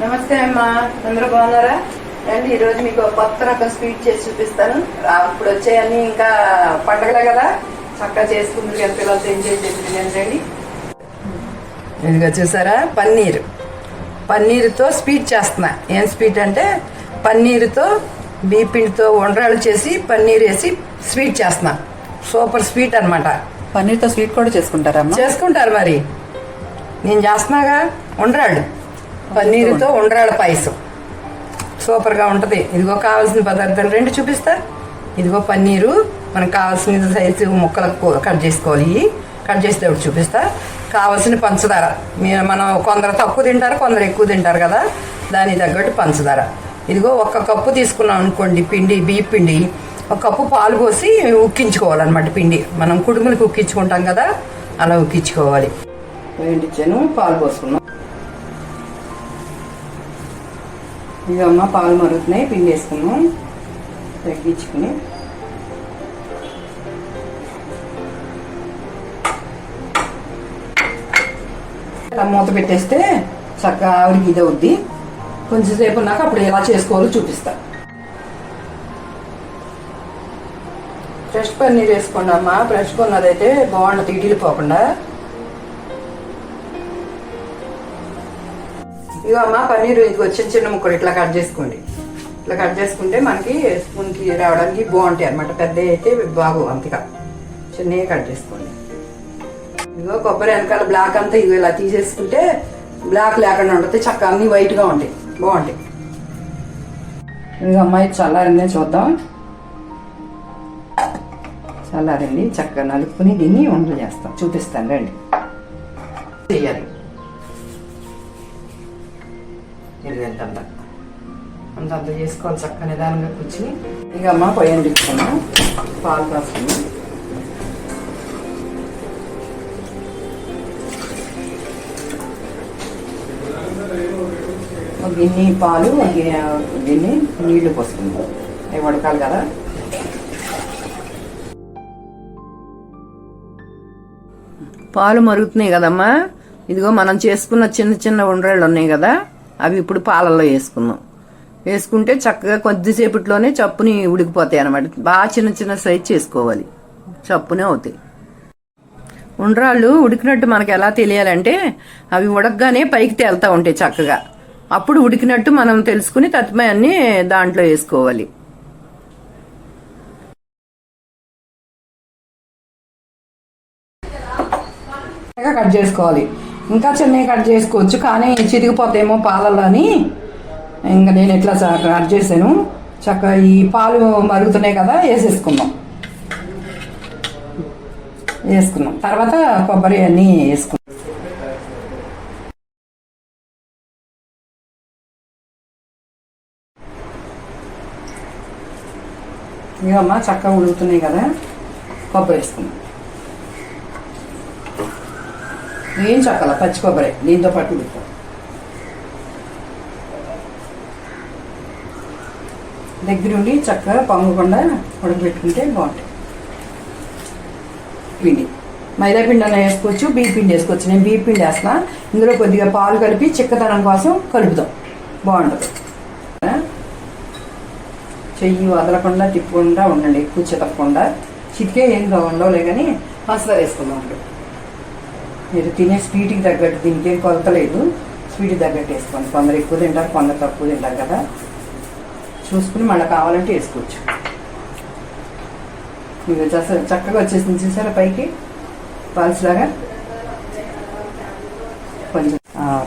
నమస్తే అమ్మా. అందరూ బాగున్నారా? రండి ఈరోజు మీకు కొత్త రకం స్వీట్ చేసి చూపిస్తాను. ఇప్పుడు వచ్చేయన్నీ ఇంకా పండగలే కదా. చక్కగా చేసుకుంటుంది కదా పిల్లలతో ఎంజాయ్ చేస్తుంది రండి. ఇదిగో చూసారా? పన్నీర్. పన్నీరుతో స్వీట్ చేస్తున్నా. ఏం స్వీట్ అంటే పన్నీరుతో బీపిండితో వండ్రాలు చేసి పన్నీర్ వేసి స్వీట్ చేస్తున్నా. సూపర్ స్వీట్ అన్నమాట. పన్నీర్తో స్వీట్ కూడా చేసుకుంటారమ్మా చేసుకుంటారు మరి. నేను చేస్తున్నాగా? ఉండ్రాళ్ళు పన్నీరుతో ఉండ్రాళ్ళ పాయసం. సూపర్గా ఉంటుంది. ఇదిగో కావాల్సిన పదార్థాలు రెండు చూపిస్తా. ఇదిగో పన్నీరు మనకు కావాల్సిన సైజు ముక్కలకు కట్ చేసుకోవాలి. కట్ కట్ చేసేటప్పుడు చూపిస్తా. కావాల్సిన పంచదార. మీ- మనం కొందరు తక్కువ తింటారు కొందరు ఎక్కువ తింటారు కదా. దానికి తగ్గట్టు పంచదార. ఇదిగో ఒక్క కప్పు తీసుకున్నాం అనుకోండి పిండి బియ్య పిండి. ఒక కప్పు పాలు పోసి ఉక్కించుకోవాలన్నమాట పిండి. మనం కుడుములకు ఉక్కించుకుంటాం కదా అలా ఉక్కించుకోవాలి. వేయించాను పాలు పోసుకున్నాం. ఇది అమ్మ పాలు మరుగుతున్నాయి పిండి వేసుకున్నాం. తగ్గించుకుని. ఇలా మూత పెట్టేస్తే చక్కగా ఆవిడకి ఇది అవుద్ది. కొంచెంసేపు ఉన్నాక అప్పుడు ఎలా చేసుకోవాలో చూపిస్తా. ఫ్రెష్ పన్నీర్ వేసుకోండి అమ్మా. ఫ్రెష్ కొన్నదైతే బాగుండదు ఇడిలిపోకుండా ఇగో అమ్మ పన్నీర్ ఇదిగో చిన్న చిన్న ముక్కలు ఇట్లా కట్ చేసుకోండి. ఇట్లా కట్ చేసుకుంటే మనకి స్పూన్కి రావడానికి బాగుంటాయి అనమాట పెద్ద అయితే బాగు అంతగా. చిన్నగా కట్ చేసుకోండి. ఇదిగో కొబ్బరి వెనకాల బ్లాక్ అంతా ఇదిగో ఇలా తీసేసుకుంటే బ్లాక్ లేకుండా ఉంటుంది చక్క అన్ని వైట్గా ఉంటాయి. బాగుంటాయి. ఇదిగో అమ్మాయి చల్లారిందే చూద్దాం. చల్లారండి చక్కగా నలుపుకుని దీన్ని వంటలు చేస్తాం. చూపిస్తాను రండి. చెయ్యాలి. అంత అంత చేసుకోవాలి చక్క నిదానంగా కూర్చుని ఇక అమ్మ పొయ్యం తీసుకున్నాం. పాలు కాసుకున్నాం. గిన్నె పాలు గిన్నె- నీళ్ళు పోసుకుందాం అవి ఉడకాలి కదా. పాలు మరుగుతున్నాయి కదమ్మా. ఇదిగో మనం చేసుకున్న చిన్న చిన్న ఉండ్రాళ్ళు ఉన్నాయి కదా. అవి ఇప్పుడు పాలల్లో వేసుకుందాం. వేసుకుంటే చక్కగా కొద్దిసేపట్లోనే చప్పుని ఉడికిపోతాయి అనమాట బాగా చిన్న చిన్న సైజ్ చేసుకోవాలి. చప్పునే అవుతాయి. ఉండ్రాళ్ళు ఉడికినట్టు మనకు ఎలా తెలియాలంటే అవి ఉడకగానే పైకి తేలుతా ఉంటాయి చక్కగా. అప్పుడు ఉడికినట్టు మనం తెలుసుకుని తత్మయాన్ని దాంట్లో వేసుకోవాలి. కట్ చేసుకోవాలి. ఇంకా చిన్నవి కట్ చేసుకోవచ్చు కానీ చిరిగిపోతేమో పాలలో అని. ఇంకా నేను ఎట్లా చ- కట్ చేశాను? చక్కగా ఈ పాలు మరుగుతున్నాయి కదా వేసేసుకుందాం వేసుకున్నాం. తర్వాత కొబ్బరి అన్నీ వేసుకున్నాం. ఇవమ్మా చక్కగా ఉడుకుతున్నాయి కదా కొబ్బరి వేసుకున్నాం. ఏం చక్కల పచ్చి కొబ్బరి దీంతో పాటు ఉడుకుతాం. దగ్గరుండి చక్కగా పొంగకుండా ఉడకబెట్టుకుంటే బాగుంటుంది పిండి. మైదా పిండి అన్న వేసుకోవచ్చు బియ్య పిండి వేసుకోవచ్చు. నేను బియ్య పిండి వేస్తా ఇందులో కొద్దిగా పాలు కలిపి చిక్కదనం కోసం కలుపుతాం బాగుంటుంది చెయ్యి వదలకుండా తిప్పకుండా ఉండండి ఎక్కువ చితకకుండా. చితికే ఏం ఉండవులే కానీ మసాలా వేసుకుందాం మీరు తినే స్వీట్కి తగ్గట్టు దీనికి ఏం కొలత లేదు. స్వీట్కి తగ్గట్టు వేసుకోండి. కొందరు ఎక్కువ తింటారు కొందరు తక్కువ తింటారు కదా. చూసుకుని మళ్ళీ కావాలంటే వేసుకోవచ్చు. ఇది చక్క చక్కగా వచ్చేసింది చూసారా పైకి? పాల్స్ లాగా. కొంచెం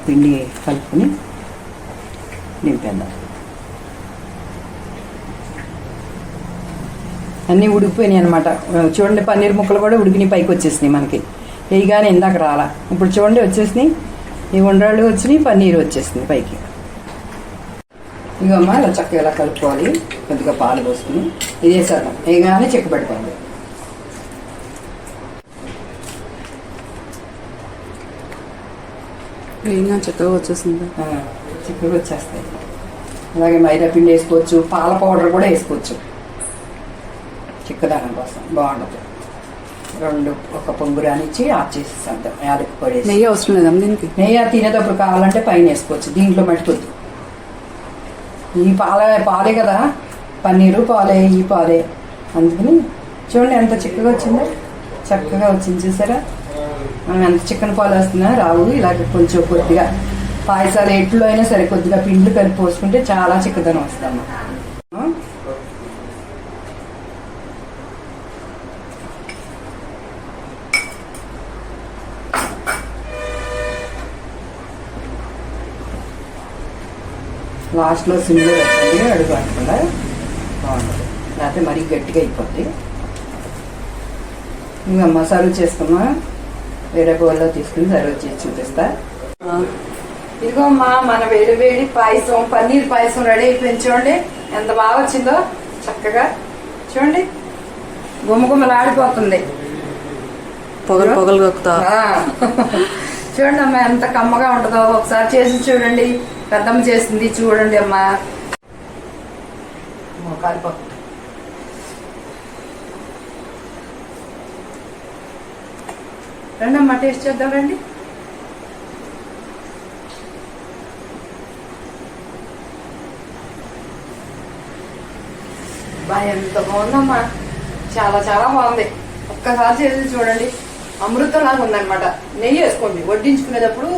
పిండి కలుపుకుని నింపేద్దాం. అన్నీ ఉడికిపోయినాయి అనమాట చూడండి పన్నీర్ ముక్కలు కూడా ఉడికినాయి పైకి వచ్చేసినాయి మనకి. వేయగానే ఇందాక రాలా. ఇప్పుడు చూడండి వచ్చేసినాయి. ఈ ఉండ్రాళ్ళు వచ్చినాయి పన్నీర్ వచ్చేసింది పైకి. ఇగమ్మా ఇలా చక్కగా ఇలా కలుపుకోవాలి. కొద్దిగా పాలు పోసుకుని. ఇది వేసేద్దాం వేయగానే చెక్క పెట్టుకోండి. క్లీన్గా చక్కగా వచ్చేసింది. చిక్కగా వచ్చేస్తాయి. అలాగే మైదా పిండి వేసుకోవచ్చు పాల పౌడర్ కూడా వేసుకోవచ్చు. చిక్కదనం కోసం బాగుంటుంది రెండు ఒక పొంగు రానిచ్చి ఆఫ్ చేసేస్తాం యాలకి పొడి. నెయ్యి అవసరం లేదమ్మా దీనికి? నెయ్యి తినేటప్పుడు కావాలంటే పైన వేసుకోవచ్చు. దీంట్లో మట్టుకొద్దు ఈ పాల పాలే కదా. పన్నీరు పాలే ఈ పాలే. అందుకని చూడండి ఎంత చిక్కగా వచ్చిందో. చక్కగా వచ్చింది చూసారా? మనం ఎంత చికెన్ పాలు వేస్తున్నా రావు. ఇలాగ కొంచెం కొద్దిగా పాయసాలు ఎట్లు అయినా సరే కొద్దిగా పిండి కలిపి పోసుకుంటే చాలా చిక్కదనం వస్తాము లాస్ట్లో సిమ్లో పెట్టండి అడుగు బాగుంటుంది లేకపోతే మరీ గట్టిగా అయిపోద్ది. ఇంకా సర్వ్ చేసుకున్నా వేరే బౌల్లో తీసుకుని సర్వ్ చేసి చూపిస్తా. ఇదిగో అమ్మా మన వేడి వేడి పాయసం పన్నీర్ పాయసం రెడీ అయిపోయింది చూడండి. ఎంత బాగా వచ్చిందో చక్కగా. చూడండి. గుమ్మ గుమ్మలాడిపోతుంది పొగలు పొగలు. చూడండి అమ్మా ఎంత కమ్మగా ఉంటుందో. ఒకసారి చేసి చూడండి. పెద్దమ్మ చేసింది చూడండి అమ్మా. అమ్మో, కాలిపోతుంది రండి అమ్మా టేస్ట్ చేద్దాం రండి. ఎంత బాగుందమ్మా. చాలా చాలా బాగుంది. ఒక్కసారి చేసి చూడండి. అమృతంలాగా ఉందనమాట నెయ్యి వేసుకోండి. వడ్డించుకునేటప్పుడు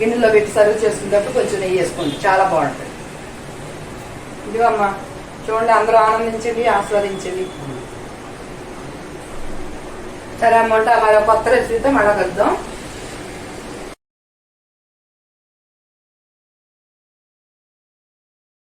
గిన్నెలో పెట్టి సర్వ్ చేసుకునేటప్పుడు కొంచెం నెయ్యి వేసుకోండి. చాలా బాగుంటుంది. ఇదిగో అమ్మా చూడండి అందరూ ఆనందించండి ఆస్వాదించండి. సరే అమ్మంటే మరో కొత్త రెసిపీతో మళ్ళీ కలుద్దాం.